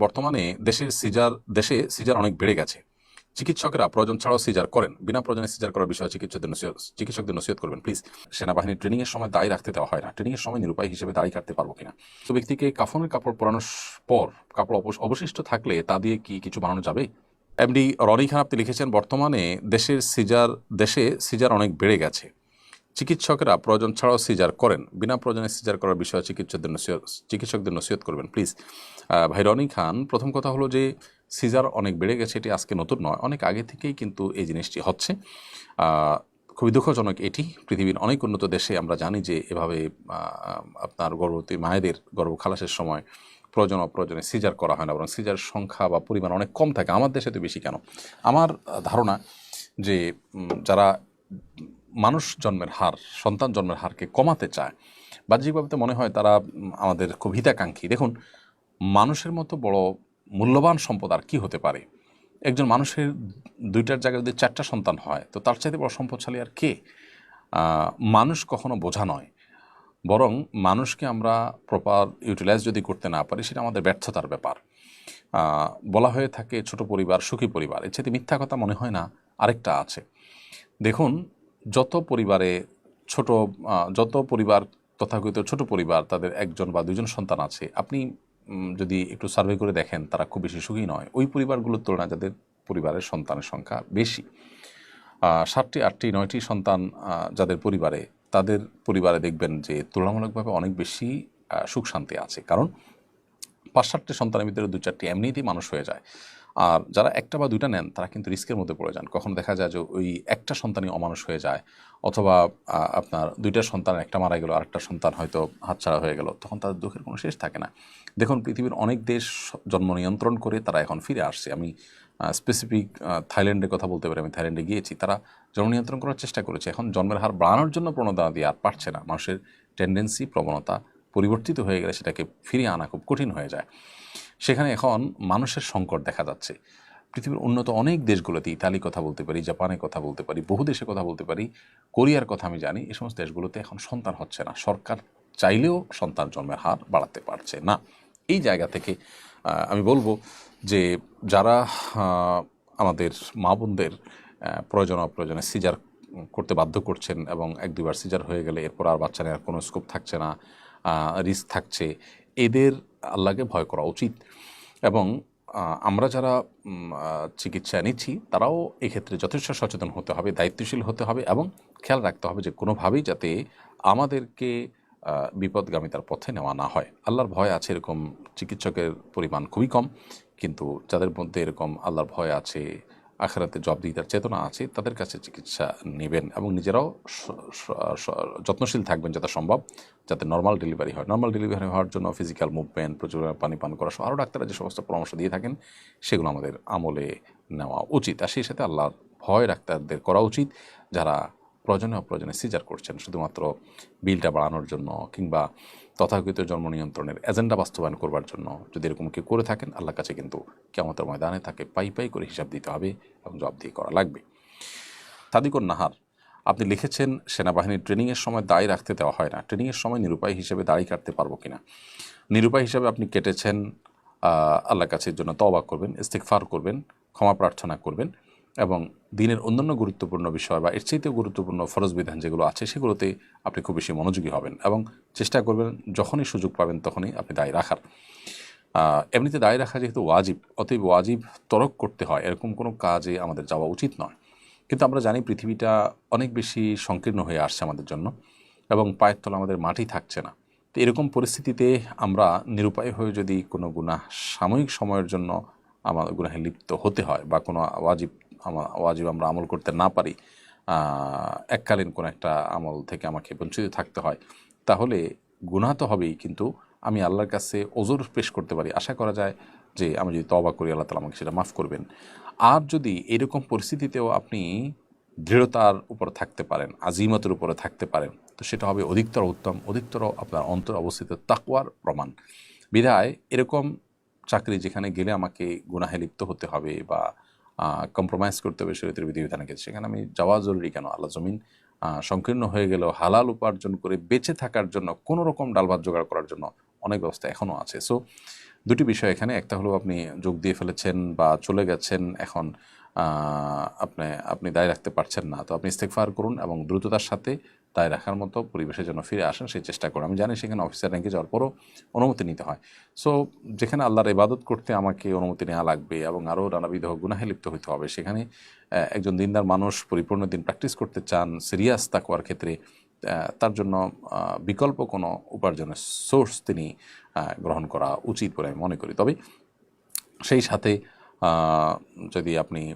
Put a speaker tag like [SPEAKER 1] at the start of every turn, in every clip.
[SPEAKER 1] বর্তমানে দেশের সিজার, দেশে সিজার অনেক বেড়ে গেছে। চিকিৎসকেরা প্রয়োজন ছাড়াও সিজার করেন। বিনা প্রয়োজনে সিজার করার বিষয়ে চিকিৎসকদের নসিহত চিকিৎসকদের নসিহত করবেন, প্লিজ। সেনাবাহিনীর ট্রেনিংয়ের সময় দায়ী রাখতে দেওয়া হয় না। ট্রেনিং এর সময় নিরুপায় হিসেবে দায়ী কাটতে পারব কিনা? তো ব্যক্তিকে কাফনের কাপড় পরানোর পর, কাপড় অবশ- অবশিষ্ট থাকলে তা দিয়ে কি কিছু বানানো যাবে? এমডি রনি খান আপনি লিখেছেন, বর্তমানে দেশের সিজার, দেশে সিজার অনেক বেড়ে গেছে। চিকিৎসকেরা প্রয়োজন ছাড়াও সিজার করেন। বিনা প্রয়োজনে সিজার করার বিষয়ে চিকিৎসকদের নসিহত চিকিৎসকদের নসিহত করবেন, প্লিজ। ভাই রনি খান, প্রথম কথা হলো যে সিজার অনেক বেড়ে গেছে, এটি আজকে নতুন নয়, অনেক আগে থেকেই কিন্তু এই জিনিসটি হচ্ছে। খুবই দুঃখজনক এটি। পৃথিবীর অনেক উন্নত দেশে আমরা জানি যে এভাবে আপনার গর্ভবতী মায়েদের গর্ভ খালাসের সময় প্রয়োজন অপ্রয়োজনে সিজার করা হয় না, বরং সিজার সংখ্যা বা পরিমাণ অনেক কম থাকে। আমার দেশে তো বেশি কেন? আমার ধারণা যে যারা মানুষ জন্মের হার, সন্তান জন্মের হারকে কমাতে চায়। বাহ্যিকভাবে তো মনে হয় তারা আমাদের খুব হিতাকাঙ্ক্ষী। দেখুন, মানুষের মতো বড় মূল্যবান সম্পদ আর কি হতে পারে? একজন মানুষের দুইটার জায়গায় যদি চারটা সন্তান হয়, তো তার চাইতে বড় সম্পদশালী আর কে? মানুষ কখনো বোঝা নয়। বরং মানুষকে আমরা প্রপার ইউটিলাইজ যদি করতে না পারি, সেটা আমাদের ব্যর্থতার ব্যাপার। বলা হয়ে থাকে ছোট পরিবার, সুখী পরিবার। এর চাইতে মিথ্যা কথা মনে হয় না, আরেকটা আছে। দেখুন যত পরিবারে ছোট যত পরিবার তথাকথিত ছোট পরিবার, তাদের একজন বা দুজন সন্তান আছে, আপনি যদি একটু সার্ভে করে দেখেন, তারা খুব বেশি সুখী নয়। ওই পরিবারগুলোর তুলনায় যাদের পরিবারের সন্তানের সংখ্যা বেশি সাতটি, আটটি, নয়টি সন্তান যাদের পরিবারে, তাদের পরিবারে দেখবেন যে তুলনামূলকভাবে অনেক বেশি সুখ শান্তি আছে। কারণ পাঁচ, সাতটি সন্তানের ভিতরে দু চারটি এমনিতেই মানুষ হয়ে যায়। আর যারা একটা বা দুইটা নেন, তারা কিন্তু রিস্কের মধ্যে পড়ে যান। কখন দেখা যায় যে ওই একটা সন্তানই অমানুষ হয়ে যায়, অথবা আপনার দুইটা সন্তান, একটা মারা গেল, আরেকটা সন্তান হয়তো হাতছাড়া হয়ে গেল, তখন তাদের দুঃখের কোনো শেষ থাকে না। দেখুন, পৃথিবীর অনেক দেশ জন্ম নিয়ন্ত্রণ করে তারা এখন ফিরে আসছে। আমি স্পেসিফিক থাইল্যান্ডের কথা বলতে পারি, আমি থাইল্যান্ডে গিয়েছি। তারা জন্ম নিয়ন্ত্রণ করার চেষ্টা করেছে। এখন জন্মের হার বাড়ানোর জন্য প্রণোদনা দিয়ে আর পারছে না। মানুষের টেন্ডেন্সি প্রবণতা পরিবর্তিত হয়ে গেলে সেটাকে ফিরিয়ে আনা খুব কঠিন হয়ে যায়। সেখানে এখন মানুষের সংকট দেখা যাচ্ছে। পৃথিবীর উন্নত অনেক দেশগুলোতে ইতালি কথা বলতে পারি জাপানে কথা বলতে পারি, বহু দেশে কথা বলতে পারি, কোরিয়ার কথা আমি জানি এই সমস্ত দেশগুলোতে এখন সন্তান হচ্ছে না। সরকার চাইলেও সন্তান জন্মের হার বাড়াতে পারছে না। এই জায়গা থেকে আমি বলব যে যারা আমাদের মা বোনদের প্রয়োজন অপ্রয়োজনে সিজার করতে বাধ্য করছেন এবং এক দুবার সিজার হয়ে গেলে এরপর আর বাচ্চা নেওয়ার কোনো স্কোপ থাকছে না রিস্ক থাকছে এদের আল্লাহকে ভয় করা উচিত। এবং আমরা যারা চিকিৎসা নিচ্ছি, তারাও এক্ষেত্রে যথেষ্ট সচেতন হতে হবে, দায়িত্বশীল হতে হবে এবং খেয়াল রাখতে হবে যে কোনোভাবেই যাতে আমাদেরকে বিপদগামিতার পথে নেওয়া না হয়। আল্লাহর ভয় আছে এরকম চিকিৎসকের পরিমাণ খুবই কম, কিন্তু যাদের মধ্যে এরকম আল্লাহর ভয় আছে আখেরাতে জব দিয়ে তার চেতনা আছে, তাদের কাছে চিকিৎসা নেবেন এবং নিজেরাও যত্নশীল থাকবেন যত সম্ভব, যাতে নর্মাল ডেলিভারি হয়। নর্মাল ডেলিভারি হওয়ার জন্য ফিজিক্যাল মুভমেন্ট প্রচুর পানি পান করা সহ, আরও ডাক্তাররা যে সমস্ত পরামর্শ দিয়ে থাকেন, সেগুলো আমাদের আমলে নেওয়া উচিত। আর সেই সাথে আল্লাহর ভয় ডাক্তারদের করা উচিত, যারা প্রয়োজনে অপ্রয়োজনে সিজার করছেন শুধুমাত্র বিলটা বাড়ানোর জন্য কিংবা তথাকথিত জন্ম নিয়ন্ত্রণের এজেন্ডা বাস্তবায়ন করবার জন্য যদি এরকম কেউ করে থাকেন আল্লাহর কাছে কিন্তু কেমতের ময়দানে তাকে পাই পাই করে হিসাব দিতে হবে এবং জবাবদিহি করা লাগবে। সাদিকুর নাহার আপনি লিখেছেন সেনাবাহিনীর ট্রেনিংয়ের সময় দায় রাখতে দেওয়া হয় না। ট্রেনিংয়ের সময় নিরুপায় হিসেবে দাড়ি কাটতে পারব কিনা? নিরুপায় হিসেবে আপনি কেটেছেন আহ, আল্লাহর কাছে জন্য তওবা করবেন ইস্তেকফার করবেন ক্ষমা প্রার্থনা করবেন। এবং দিনের অন্যান্য গুরুত্বপূর্ণ বিষয় বা এর চাইতেও গুরুত্বপূর্ণ ফরজ বিধান যেগুলো আছে, সেগুলোতে আপনি খুব বেশি মনোযোগী হবেন এবং চেষ্টা করবেন যখনই সুযোগ পাবেন তখনই আপনি দায় রাখার। এমনিতে দায় রাখা যেহেতু ওয়াজিব, অতএব ওয়াজিব তরক করতে হয়, এরকম কোনো কাজে আমাদের যাওয়া উচিত নয়। কিন্তু আমরা জানি পৃথিবীটা অনেক বেশি সংকীর্ণ হয়ে আসছে আমাদের জন্য এবং পায়ের তলা আমাদের মাটি থাকছে না। তো এরকম পরিস্থিতিতে আমরা নিরুপায় হয়ে যদি কোনো গুনাহ সাময়িক সময়ের জন্য আমার গুনাহে লিপ্ত হতে হয় বা কোনো ওয়াজিব ওয়াজিব আমরা আমল করতে না পারি এককালীন কোনো একটা আমল থেকে আমাকে বঞ্চিত থাকতে হয়, তাহলে গুনাহ তো হবেই, কিন্তু আমি আল্লাহর কাছে ওজোর পেশ করতে পারি। আশা করা যায় যে আমি যদি তবা করি, আল্লাহ তালা আমাকে সেটা মাফ করবেন। আর যদি এরকম পরিস্থিতিতেও আপনি দৃঢ়তার উপর থাকতে পারেন, আজিমতের উপরে থাকতে পারেন, তো সেটা হবে অধিকতর উত্তম, অধিকতর আপনার অন্তর অবস্থিত তাকুয়ার প্রমাণ। বিধায় এরকম চাকরি যেখানে গেলে আমাকে গুনাহে লিপ্ত হতে হবে বা কম্প্রোমাইজ করতে হবে শরীরের বিধিবিধানের ক্ষেত্রে সেখানে আমি যাওয়া জরুরি কেন? আল্লাহ জমিন সংকীর্ণ হয়ে গেলেও হালাল উপার্জন করে বেঁচে থাকার জন্য, কোনো রকম ডাল জোগাড় করার জন্য অনেক ব্যবস্থা এখনও আছে। সো দুটি বিষয় এখানে। একটা হলো আপনি যোগ দিয়ে ফেলেছেন বা চলে গেছেন এখন। আপনি আপনি দায় রাখতে পারছেন না। তো আপনি ইস্তেকফার করুন এবং দ্রুততার সাথে দায় রাখার মতো পরিবেশের জন্য ফিরে আসেন, সেই চেষ্টা করুন। আমি জানি সেখানে অফিসার র্যাঙ্কে যাওয়ার পরও অনুমতি নিতে হয়। সো যেখানে আল্লাহর ইবাদত করতে আমাকে অনুমতি নেওয়া লাগবে এবং আরও নানাবিধ গুনাহে লিপ্ত হইতে হবে, সেখানে একজন দিনদার মানুষ পরিপূর্ণ দিন প্র্যাকটিস করতে চান, সিরিয়াস তাকুয়ার ক্ষেত্রে তার জন্য বিকল্প কোনো উপার্জনের সোর্স তিনি গ্রহণ করা উচিত বলে আমি মনে করি। তবে সেই সাথে যদি আপনি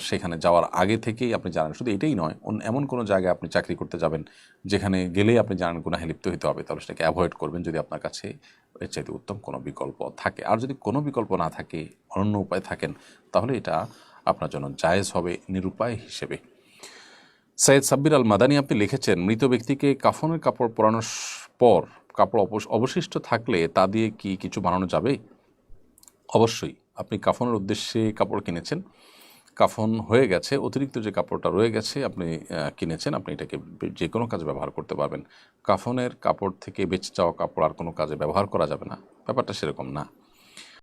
[SPEAKER 1] সেখানে যাওয়ার আগে থেকেই আপনি জানেন, শুধু এটাই নয়, অন্য- এমন কোনো জায়গায় আপনি চাকরি করতে যাবেন, যেখানে গেলেই আপনি জানেন গুনাহে লিপ্ত হতে হবে, তাহলে সেটাকে অ্যাভয়েড করবেন যদি আপনার কাছে এর চাইতে উত্তম কোনো বিকল্প থাকে। আর যদি কোনো বিকল্প না থাকে, অনন্য উপায় থাকেন, তাহলে এটা আপনার জন্য জায়েজ হবে, নিরুপায় হিসেবে। সৈয়দ সাব্বির আল মাদানী আপনি লিখেছেন, মৃত ব্যক্তিকে কাফনের কাপড় পরানোর পর, কাপড় অবশ- অবশিষ্ট থাকলে তা দিয়ে কি কিছু বানানো যাবে? অবশ্যই। আপনি কাফনের উদ্দেশ্যে কাপড় কিনেছেন। কাফন হয়ে গেছে, অতিরিক্ত যে কাপড়টা রয়ে গেছে আপনি কিনেছেন, আপনি এটাকে যে কোনো কাজে ব্যবহার করতে পারবেন। কাফনের কাপড় থেকে বেঁচে যাওয়া কাপড় আর কোনো কাজে ব্যবহার করা যাবে না। ব্যাপারটা সেরকম না।